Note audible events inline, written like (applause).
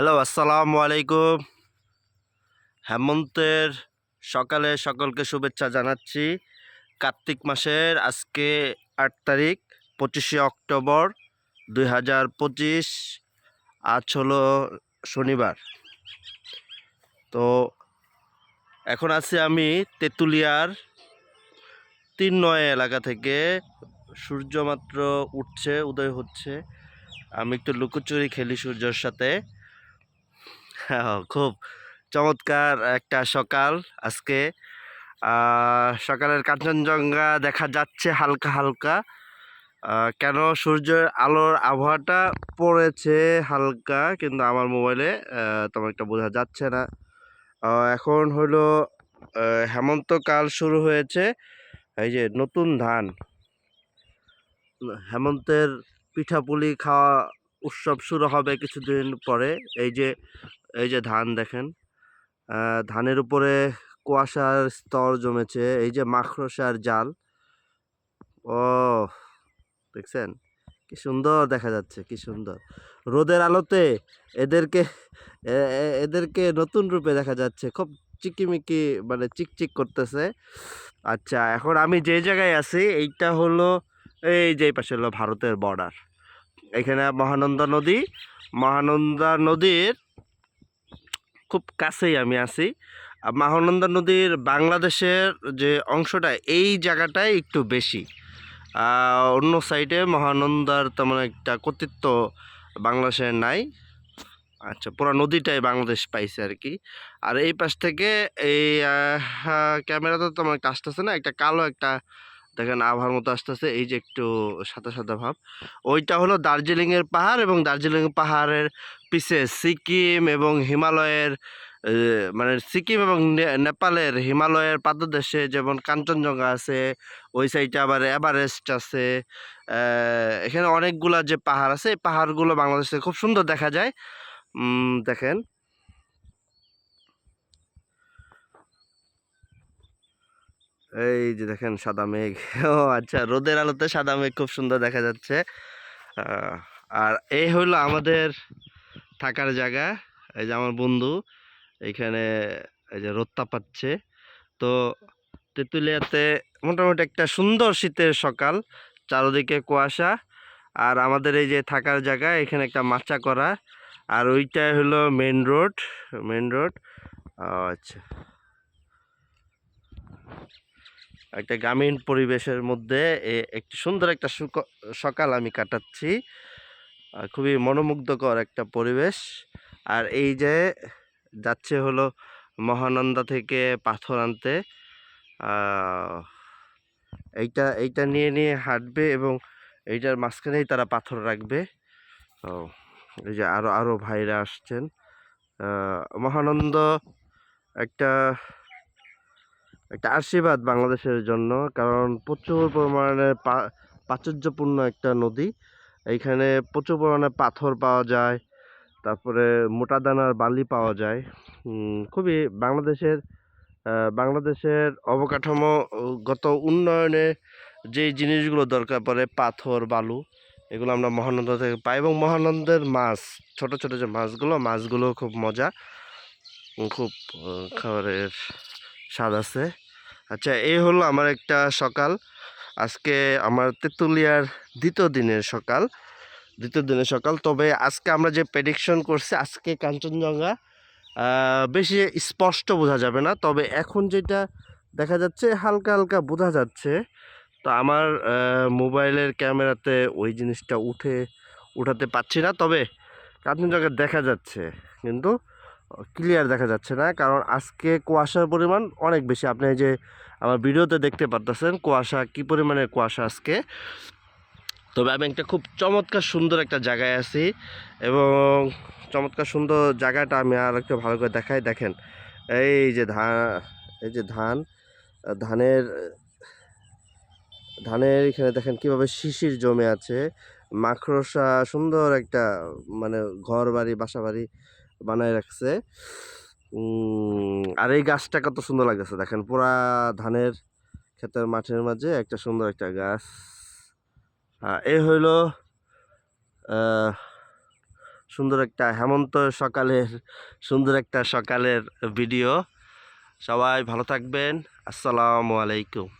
Hello, আসসালামু আলাইকুম। হেমন্তের সকালে সকলকে শুভেচ্ছা জানাচ্ছি। কার্তিক মাসের আজকে আট তারিখ, পঁচিশে অক্টোবর দুই হাজার পঁচিশ, আজ হলো শনিবার। তো এখন আছি আমি তেঁতুলিয়ার তিন নয় এলাকা থেকে। সূর্য মাত্র উঠছে, উদয় হচ্ছে। আমি একটু লুকোচুরি খেলি সূর্যর সাথে। খুব চমৎকার একটা সকাল আজকে। সকালের কাঞ্চনজঙ্ঘা দেখা যাচ্ছে হালকা হালকা। কেন সূর্যের আলোর আবহাওয়াটা পড়েছে হালকা, কিন্তু আমার মোবাইলে তেমন একটা বোঝা যাচ্ছে না। এখন হলো হেমন্তকাল শুরু হয়েছে, এই যে নতুন ধান। হেমন্তের পিঠাপুলি খাওয়া উৎসব শুরু হবে কিছুদিন পরে। এই যে এই যে ধান দেখেন ধানের উপরে কুয়াশার স্তর জমেছে, এই যে মাকড়সার জাল। ও, দেখছেন? কি সুন্দর দেখা যাচ্ছে, কি সুন্দর। রোদের আলোতে এদেরকে এদেরকে নতুন রূপে দেখা যাচ্ছে, খুব চিকিমিকি মানে চিকচিক করতেছে। আচ্ছা এখন আমি যে জায়গায় আছি, এইটা হলো, এই যে পাশে হলো ভারতের বর্ডার এখানে মহানন্দা নদী। মহানন্দা নদীর খুব কাছেই আমি আছি। মহানন্দা নদীর বাংলাদেশের যে অংশটা, এই জায়গাটায় একটু বেশি। অন্য সাইডে মহানন্দার তেমন একটা কর্তৃত্ব বাংলাদেশের নাই। আচ্ছা পুরো নদীটাই বাংলাদেশ পাইছে আর কি। আর এই পাশ থেকে এই ক্যামেরাতে তোমার একটা আসতেছে না, একটা কালো একটা দেখেন আবহাওয়ার মতো আসতেছে, এই যে একটু সাদা সাদা ভাব। ওইটা হলো দার্জিলিংয়ের পাহাড় এবং দার্জিলিং পাহাড়ের পিছে সিকিম এবং হিমালয়ের মানে সিকিম এবং নেপালের হিমালয়ের পাদদেশে যেমন কাঞ্চনজঙ্ঘা আছে, ওই সাইডে আবার এভারেস্ট আছে এখানে অনেকগুলা যে পাহাড় আছে, এই পাহাড়গুলো বাংলাদেশে খুব সুন্দর দেখা যায়। দেখেন। এই যে দেখেন সাদা মেঘ। (laughs) ও আচ্ছা রোদের আলোতে সাদা মেঘ খুব সুন্দর দেখা যাচ্ছে। আর এই হলো আমাদের থাকার জায়গা। এই যে আমার বন্ধু এইখানে এই যে রোদ তাপাচ্ছে তো তেঁতুলিয়াতে মোটামুটি একটা সুন্দর শীতের সকাল, চারদিকে কুয়াশা। আর আমাদের এই যে থাকার জায়গা, এখানে একটা মাচা করা। আর ওইটা হলো মেন রোড মেন রোড। আচ্ছা। একটা গ্রামীণ পরিবেশের মধ্যে একটি সুন্দর একটা সুক- সকাল আমি কাটাচ্ছি। খুবই মনোমুগ্ধকর একটা পরিবেশ। আর এই যে যাচ্ছে হলো মহানন্দা থেকে পাথর আনতে এইটা এইটা নিয়ে নিয়ে হাঁটবে এবং এইটার মাঝখানেই তারা পাথর রাখবে। ও, এই যে আরও আরও ভাইরা আসছেন। মহানন্দ একটা একটা আশীর্বাদ বাংলাদেশের জন্য। কারণ প্রচুর পরিমাণে প্রাচুর্যপূর্ণ একটা নদী। এইখানে প্রচুর পরিমাণে পাথর পাওয়া যায়, তারপরে মোটা দানার বালি পাওয়া যায়। খুবই বাংলাদেশের বাংলাদেশের অবকাঠামোগত উন্নয়নে যে জিনিসগুলো দরকার পড়ে, পাথর, বালু, এগুলো আমরা মহানন্দ থেকে পাই এবং মহানন্দের মাছ, ছোট ছোট যে মাছগুলো মাছগুলো খুব মজা। খুব খাবারের স্বাদ আছে। আচ্ছা এই হলো আমার একটা সকাল। আজকে আমার তেঁতুলিয়ার দ্বিতীয় দিনের সকাল। দ্বিতীয় দিনের সকাল। তবে আজকে আমরা যে প্রেডিকশন করছি, আজকে কাঞ্চনজঙ্ঘা বেশি স্পষ্ট বোঝা যাবে না। তবে এখন যেটা দেখা যাচ্ছে, হালকা হালকা বোঝা যাচ্ছে। তো আমার মোবাইলের ক্যামেরাতে ওই জিনিসটা উঠে, উঠাতে পারছি না। তবে কাঞ্চনজঙ্ঘা দেখা যাচ্ছে। কিন্তু ক্লিয়ার দেখা যাচ্ছে না, কারণ আজকে কুয়াশার পরিমাণ অনেক বেশি। আপনি যে আমার ভিডিওতে দেখতে পারতেছেন কুয়াশা, কি পরিমাণে কুয়াশা আজকে? তবে আমি একটা খুব চমৎকার সুন্দর একটা জায়গায় আছি এবং চমৎকার সুন্দর জায়গাটা আমি আর একটু ভালো করে দেখাই। দেখেন, এই যে ধান এই যে ধান, ধানের ধানের এখানে দেখেন কীভাবে শিশির জমে আছে। মাকড়সা সুন্দর একটা মানে ঘর বাড়ি বাসা বাড়ি বানায় রাখছে। আর এই গাছটা কত সুন্দর লাগতেছে। দেখেন, পুরা ধানের ক্ষেতের মাঠের মাঝে একটা সুন্দর একটা গাছ। এই হইল সুন্দর একটা হেমন্ত সকালের, সুন্দর একটা সকালের ভিডিও সবাই ভালো থাকবেন। আসসালামু আলাইকুম।